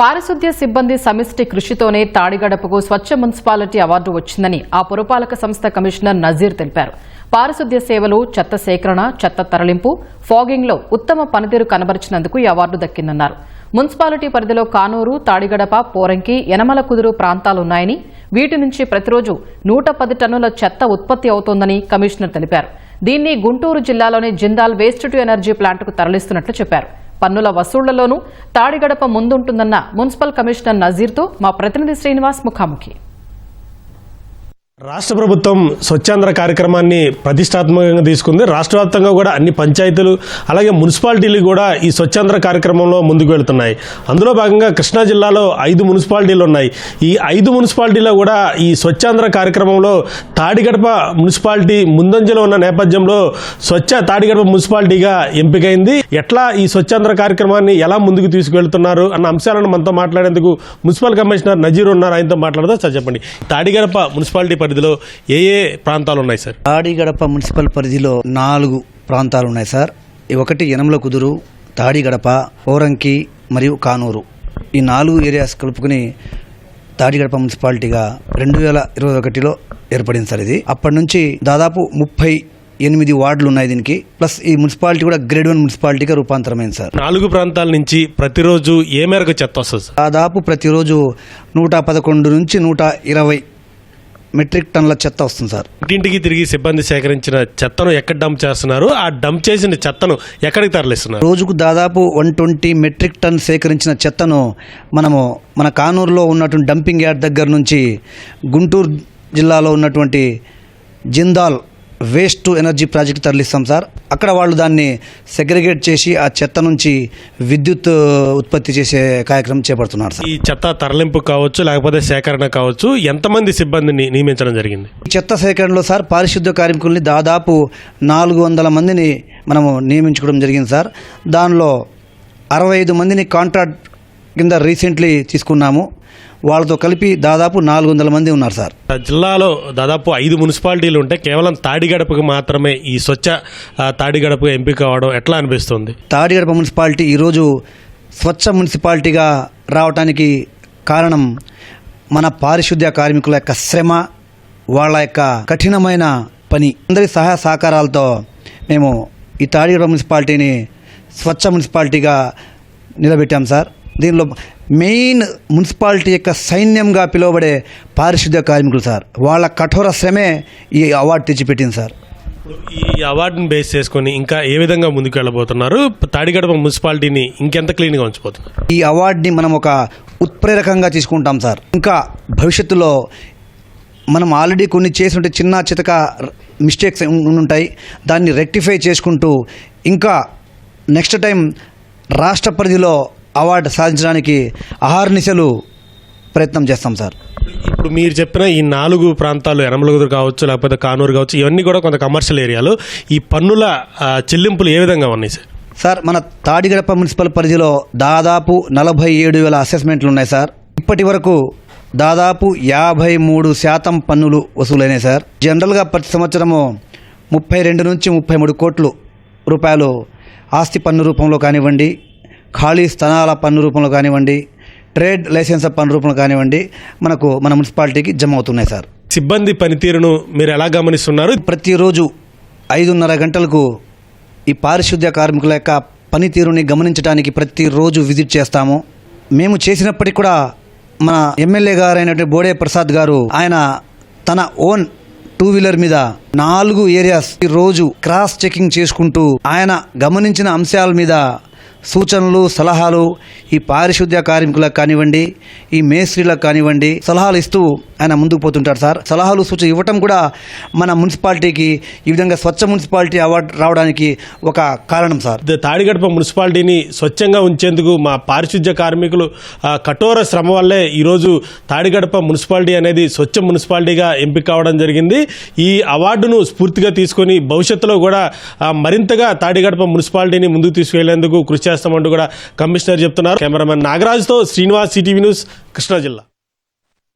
పారిశుద్ధ్య సిబ్బంది సమిష్టి కృషితోనే తాడిగడపకు స్వచ్ఛ మున్సిపాలిటీ అవార్డు వచ్చిందని ఆ పురపాలక సంస్థ కమిషనర్ నజీర్ తెలిపారు. పారిశుద్ధ్య సేవలు చెత్త సేకరణ చెత్త తరలింపు ఫాగింగ్లో ఉత్తమ పనితీరు కనబరిచినందుకు ఈ అవార్డు దక్కిందన్నారు. మున్సిపాలిటీ పరిధిలో కానూరు తాడిగడప పోరంకి యనమల కుదురు ప్రాంతాలున్నాయని వీటి నుంచి ప్రతిరోజు నూట పది టన్నుల చెత్త ఉత్పత్తి అవుతోందని కమిషనర్ తెలిపారు. దీన్ని గుంటూరు జిల్లాలోని జిందాల్ వేస్ట్ టు ఎనర్జీ ప్లాంట్కు తరలిస్తున్నట్లు చెప్పారు. పన్నుల వసూళ్ళలోనూ తాడిగడప ముందుంటుందన్న మున్సిపల్ కమిషనర్ నజీర్తో మా ప్రతినిధి శ్రీనివాస్ ముఖాముఖి. రాష్ట్ర ప్రభుత్వం స్వచ్ఛాంధ్ర కార్యక్రమాన్ని ప్రతిష్టాత్మకంగా తీసుకుంది. రాష్ట్ర వ్యాప్తంగా కూడా అన్ని పంచాయతీలు అలాగే మున్సిపాలిటీలు కూడా ఈ స్వచ్ఛాంధ్ర కార్యక్రమంలో ముందుకు వెళ్తున్నాయి. అందులో భాగంగా కృష్ణా జిల్లాలో ఐదు మున్సిపాలిటీలు ఉన్నాయి. ఈ ఐదు మున్సిపాలిటీలో కూడా ఈ స్వచ్ఛాంధ్ర కార్యక్రమంలో తాడిగడప మున్సిపాలిటీ ముందంజలో ఉన్న నేపథ్యంలో స్వచ్ఛ తాడిగడప మున్సిపాలిటీగా ఎంపికైంది. ఎట్లా ఈ స్వచ్ఛాంధ్ర కార్యక్రమాన్ని ఎలా ముందుకు తీసుకువెళ్తున్నారు అన్న అంశాలను మనతో మాట్లాడేందుకు మున్సిపల్ కమిషనర్ నజీర్ ఉన్నారు. ఆయనతో మాట్లాడదా సార్ చెప్పండి. తాడిగడప మున్సిపాలిటీ పరిధిలో ఏ ఏ ప్రాంతాలు ఉన్నాయి సార్? తాడిగడప మున్సిపల్ పరిధిలో నాలుగు ప్రాంతాలు ఉన్నాయి సార్ ఒకటి యనమల కుదురు తాడిగడప ఓరంకి మరియు కానూరు. ఈ నాలుగు ఏరియాస్ కలుపుకుని తాడిగడప మున్సిపాలిటీగా రెండు వేల ఇరవై ఒకటిలో ఏర్పడింది సార్ ఇది. అప్పటి నుంచి దాదాపు ముప్పై ఎనిమిది వార్డులు ఉన్నాయి దీనికి. ప్లస్ ఈ మున్సిపాలిటీ కూడా గ్రేడ్ వన్ మున్సిపాలిటీగా రూపాంతరమైంది సార్. నాలుగు ప్రాంతాల నుంచి ప్రతిరోజు ఏ మేరకు చెత్త వస్తుంది సార్? దాదాపు ప్రతిరోజు నూట పదకొండు నుంచి నూట ఇరవై మెట్రిక్ టన్నుల చెత్త వస్తుంది సార్. ఇంటింటికి తిరిగి సిబ్బంది సేకరించిన చెత్తను ఎక్కడ డంప్ చేస్తున్నారు? ఆ డంప్ చేసిన చెత్తను ఎక్కడికి తరలిస్తున్నారు? రోజుకు దాదాపు వన్ ట్వంటీ మెట్రిక్ టన్ సేకరించిన చెత్తను మనము మన కానూరులో ఉన్నటువంటి డంపింగ్ యార్డ్ దగ్గర నుంచి గుంటూరు జిల్లాలో ఉన్నటువంటి Jindal waste to energy project తరలిస్తాం sir. అక్కడ వాళ్ళు దాన్ని సెగ్రిగేట్ చేసి ఆ చెత్త నుంచి విద్యుత్ ఉత్పత్తి చేసే కార్యక్రమం చేపడుతున్నారు సార్. ఈ చెత్త తరలింపు కావచ్చు లేకపోతే సేకరణ కావచ్చు ఎంతమంది సిబ్బందిని నియమించడం జరిగింది? ఈ చెత్త సేకరణలో సార్ పారిశుద్ధ్య కార్మికుల్ని దాదాపు నాలుగు వందల మందిని మనము నియమించుకోవడం జరిగింది సార్. దానిలో అరవై ఐదు మందిని కాంట్రాక్ట్ కింద రీసెంట్లీ తీసుకున్నాము. వాళ్ళతో కలిపి దాదాపు నాలుగు వందల మంది ఉన్నారు సార్. జిల్లాలో దాదాపు ఐదు మున్సిపాలిటీలు ఉంటే కేవలం తాడిగడపకు మాత్రమే ఈ స్వచ్ఛ తాడిగడప ఎంపిక కావడం ఎట్లా అనిపిస్తుంది? తాడిగడప మున్సిపాలిటీ ఈరోజు స్వచ్ఛ మున్సిపాలిటీగా రావటానికి కారణం మన పారిశుద్ధ్య కార్మికుల యొక్క శ్రమ వాళ్ళ యొక్క కఠినమైన పని. అందరి సహాయ సహకారాలతో మేము ఈ తాడిగడప మున్సిపాలిటీని స్వచ్ఛ మున్సిపాలిటీగా నిలబెట్టాం సార్. దీనిలో మెయిన్ మున్సిపాలిటీ యొక్క సైన్యంగా పిలువబడే పారిశుద్ధ్య కార్మికులు సార్. వాళ్ళ కఠోర శ్రమే ఈ అవార్డు తెచ్చిపెట్టింది సార్. ఈ అవార్డుని బేస్ చేసుకొని ఇంకా ఏ విధంగా ముందుకు వెళ్ళబోతున్నారు తాడిగడప మున్సిపాలిటీని ఇంకెంత క్లీన్గా ఉంచిపోతున్నారు ఈ అవార్డుని మనం ఒక ఉత్ప్రేరకంగా తీసుకుంటాం సార్. ఇంకా భవిష్యత్తులో మనం ఆల్రెడీ కొన్ని చేస్తుంటే చిన్న చితక మిస్టేక్స్ ఉంటాయి దాన్ని రెక్టిఫై చేసుకుంటూ ఇంకా నెక్స్ట్ టైం రాష్ట్ర పరిధిలో అవార్డు సాధించడానికి అహార్నిశలు ప్రయత్నం చేస్తాం సార్. ఇప్పుడు మీరు చెప్పిన ఈ నాలుగు ప్రాంతాలు యనమలగుదురు కావచ్చు లేకపోతే కానూరు కావచ్చు ఇవన్నీ కూడా కొంత కమర్షియల్ ఏరియాలు. ఈ పన్నుల చెల్లింపులు ఏ విధంగా ఉన్నాయి సార్? సార్ మన తాడిగడప మున్సిపల్ పరిధిలో దాదాపు నలభై ఏడు వేల అసెస్మెంట్లు ఉన్నాయి సార్. ఇప్పటి వరకు దాదాపు యాభై మూడు శాతం పన్నులు వసూలైనాయి సార్. జనరల్గా ప్రతి సంవత్సరము ముప్పై రెండు నుంచి ముప్పై మూడు కోట్లు రూపాయలు ఆస్తి పన్ను రూపంలో కానివ్వండి ఖాళీ స్థలాల పన్ను రూపంలో కానివ్వండి ట్రేడ్ లైసెన్స్ పన్ను రూపంలో కానివ్వండి మనకు మన మున్సిపాలిటీకి జమ అవుతున్నాయి సార్. సిబ్బంది పనితీరును మీరు ఎలా గమనిస్తున్నారు? ప్రతిరోజు ఐదున్నర గంటలకు ఈ పారిశుద్ధ్య కార్మికుల యొక్క పనితీరుని గమనించడానికి ప్రతిరోజు విజిట్ చేస్తాము. మేము చేసినప్పటికీ కూడా మన ఎమ్మెల్యే గారు అయినటువంటి బోడే ప్రసాద్ గారు ఆయన తన ఓన్ టూ వీలర్ మీద నాలుగు ఏరియాస్ ఈ రోజు క్రాస్ చెకింగ్ చేసుకుంటూ ఆయన గమనించిన అంశాల మీద సూచనలు సలహాలు ఈ పారిశుద్ధ్య కార్మికులకు కానివ్వండి ఈ మేస్త్రీలకు కానివ్వండి సలహాలు ఇస్తూ ఆయన ముందుకు పోతుంటారు సార్. సలహాలు సూచన ఇవ్వటం కూడా మన మున్సిపాలిటీకి ఈ విధంగా స్వచ్ఛ మున్సిపాలిటీ అవార్డు రావడానికి ఒక కారణం సార్. తాడిగడప మున్సిపాలిటీని స్వచ్ఛంగా ఉంచేందుకు మా పారిశుద్ధ్య కార్మికులు కఠోర శ్రమ వల్లే ఈరోజు తాడిగడప మున్సిపాలిటీ అనేది స్వచ్ఛ మున్సిపాలిటీగా ఎంపిక కావడం జరిగింది. ఈ అవార్డును స్ఫూర్తిగా తీసుకొని భవిష్యత్తులో కూడా మరింతగా తాడిగడప మున్సిపాలిటీని ముందుకు తీసుకెళ్ళేందుకు కృషి చేస్తామంటూ కూడా కమిషనర్ చెప్తున్నారు. కెమెరామెన్ నాగరాజుతో శ్రీనివాస్ సిటీవీ న్యూస్ కృష్ణా జిల్లా.